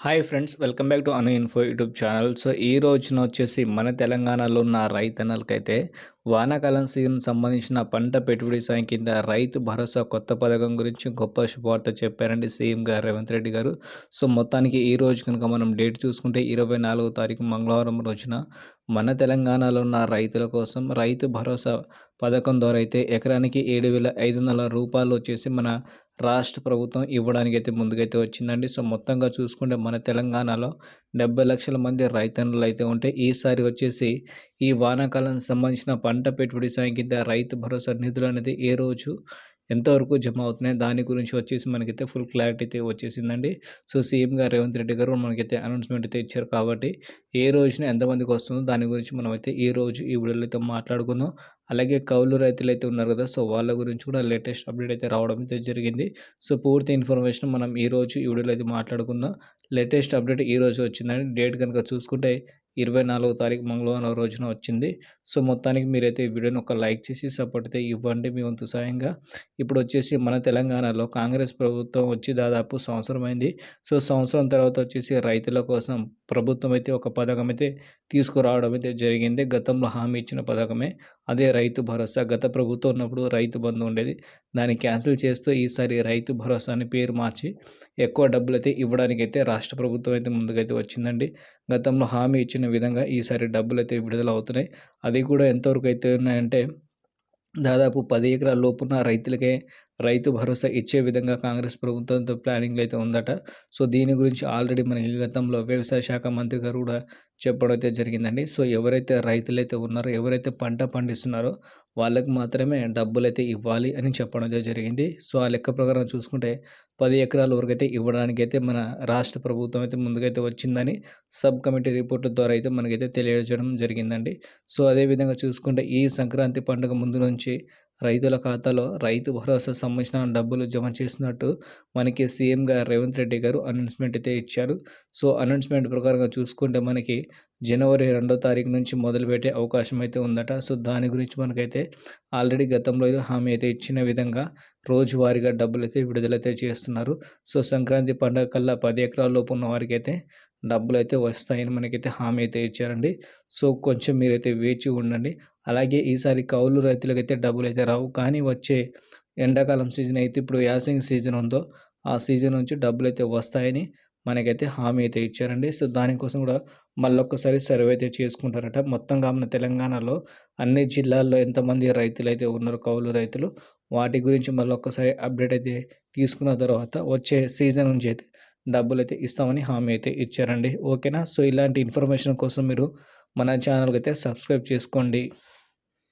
Hi friends welcome back to Anu info YouTube channel so ఈ రోజున వచ్చేసి మన తెలంగాణలో ఉన్న రైతన్నలకైతే వానాకాలం సీజన్ సంబంధించిన పంట పెట్టుబడి సాయం కింద రైతు భరోసా కొత్త పథకం గురించి గొప్ప శుభవార్త చెప్పారండి సీఎం గారు రేవంత్ రెడ్డి గారు. సో మొత్తానికి ఈ రోజు కనుక మనం డేట్ చూసుకుంటే ఇరవై నాలుగో తారీఖు మంగళవారం రోజున మన తెలంగాణలో ఉన్న రైతుల కోసం రైతు భరోసా పథకం ద్వారా అయితే ఎకరానికి ఏడు వేల ఐదు వందల రూపాయలు వచ్చేసి మన రాష్ట్ర ప్రభుత్వం ఇవ్వడానికి అయితే ముందుకైతే వచ్చిందండి. సో మొత్తంగా చూసుకుంటే మన తెలంగాణలో డెబ్బై లక్షల మంది రైతన్నులు అయితే ఉంటే ఈసారి వచ్చేసి ఈ వానాకాలం సంబంధించిన పంట పెట్టుబడి సాయం కింద రైతు భరోసా నిధులు అనేది ఏ రోజు ఎంతవరకు జమ అవుతున్నాయి? దాని గురించి వచ్చేసి మనకైతే ఫుల్ క్లారిటీ అయితే వచ్చేసిందండి. సో సీఎం గారు రేవంత్ రెడ్డి గారు మనకైతే అనౌన్స్మెంట్ అయితే ఇచ్చారు కాబట్టి ఏ రోజున ఎంతమందికి వస్తుందో దాని గురించి మనమైతే ఈ రోజు ఈ వీడియోలో అయితే మాట్లాడుకుందాం. అలాగే కౌలు రైతులు అయితే ఉన్నారు కదా సో వాళ్ళ గురించి కూడా లేటెస్ట్ అప్డేట్ అయితే రావడం అయితే జరిగింది. సో పూర్తి ఇన్ఫర్మేషన్ మనం ఈ రోజు ఈ వీడియోలో అయితే మాట్లాడుకుందాం. లేటెస్ట్ అప్డేట్ ఈ రోజు వచ్చిందండి. డేట్ కనుక చూసుకుంటే ఇరవై నాలుగో తారీఖు మంగళవారం రోజున వచ్చింది. సో మొత్తానికి మీరైతే ఈ వీడియోని ఒక లైక్ చేసి సపోర్ట్ అయితే ఇవ్వండి మీ వంతు సాయంగా ఇప్పుడు వచ్చేసి మన తెలంగాణలో కాంగ్రెస్ ప్రభుత్వం వచ్చి దాదాపు సంవత్సరం అయింది సో సంవత్సరం తర్వాత వచ్చేసి రైతుల కోసం ప్రభుత్వం అయితే ఒక పథకం అయితే తీసుకురావడం అయితే జరిగింది. గతంలో హామీ ఇచ్చిన పథకమే. అదే రైతు భరోసా. గత ప్రభుత్వం ఉన్నప్పుడు రైతు బంధు ఉండేది. దాన్ని క్యాన్సిల్ చేస్తూ ఈసారి రైతు భరోసా అని పేరు మార్చి ఎక్కువ డబ్బులు అయితే ఇవ్వడానికి అయితే రాష్ట్ర ప్రభుత్వం అయితే ముందుకైతే వచ్చిందండి. గతంలో హామీ ఇచ్చిన విధంగా ఈసారి డబ్బులు అయితే విడుదల అవుతున్నాయి. అది కూడా ఎంతవరకు అయితే ఉన్నాయంటే దాదాపు పది ఎకరాల లోపున్న రైతులకే రైతు భరోసా ఇచ్చే విధంగా కాంగ్రెస్ ప్రభుత్వంతో ప్లానింగ్లు అయితే ఉందట. సో దీని గురించి ఆల్రెడీ మన గతంలో వ్యవసాయ శాఖ మంత్రి గారు కూడా చెప్పడం అయితే జరిగిందండి. సో ఎవరైతే రైతులైతే ఉన్నారో ఎవరైతే పంట పండిస్తున్నారో వాళ్ళకి మాత్రమే డబ్బులు అయితే ఇవ్వాలి అని చెప్పడం అయితే జరిగింది. సో ఆ లెక్క ప్రకారం చూసుకుంటే పది ఎకరాల వరకు అయితే ఇవ్వడానికి అయితే మన రాష్ట్ర ప్రభుత్వం అయితే ముందుకైతే వచ్చిందని సబ్ కమిటీ రిపోర్ట్ ద్వారా అయితే మనకైతే తెలియజేయడం జరిగిందండి. సో అదేవిధంగా చూసుకుంటే ఈ సంక్రాంతి పండుగ ముందు నుంచి రైతుల ఖాతాలో రైతు భరోసా సంబంధించిన డబ్బులు జమ చేసినట్టు మనకి సీఎంగా రేవంత్ రెడ్డి గారు అనౌన్స్మెంట్ అయితే ఇచ్చారు. సో అనౌన్స్మెంట్ ప్రకారంగా చూసుకుంటే మనకి జనవరి రెండో తారీఖు నుంచి మొదలుపెట్టే అవకాశం అయితే ఉందట. సో దాని గురించి మనకైతే ఆల్రెడీ గతంలో హామీ అయితే ఇచ్చిన విధంగా రోజువారీగా డబ్బులు అయితే విడుదలైతే చేస్తున్నారు. సో సంక్రాంతి పండుగ కల్లా పది ఎకరాల లోపు ఉన్న వారికి అయితే డబ్బులు అయితే వస్తాయని మనకైతే హామీ అయితే ఇచ్చారండి. సో కొంచెం మీరైతే వేచి ఉండండి. అలాగే ఈసారి కౌలు రైతులకైతే డబ్బులు అయితే రావు. కానీ వచ్చే ఎండాకాలం సీజన్ అయితే ఇప్పుడు యాసింగ్ సీజన్ ఉందో ఆ సీజన్ నుంచి డబ్బులు అయితే వస్తాయని మనకైతే హామీ అయితే ఇచ్చారండి. సో దానికోసం కూడా మళ్ళొక్కసారి సర్వే అయితే చేసుకుంటారట. మొత్తంగా మన తెలంగాణలో అన్ని జిల్లాల్లో ఎంతమంది రైతులు అయితే ఉన్నారు కౌలు రైతులు వాటి గురించి మళ్ళొక్కసారి అప్డేట్ అయితే తీసుకున్న తర్వాత వచ్చే సీజన్ నుంచి అయితే డబ్బులు అయితే ఇస్తామని హామీ అయితే ఇచ్చారండి. ఓకేనా? సో ఇలాంటి ఇన్ఫర్మేషన్ కోసం మీరు మన ఛానల్కి అయితే సబ్స్క్రైబ్ చేసుకోండి.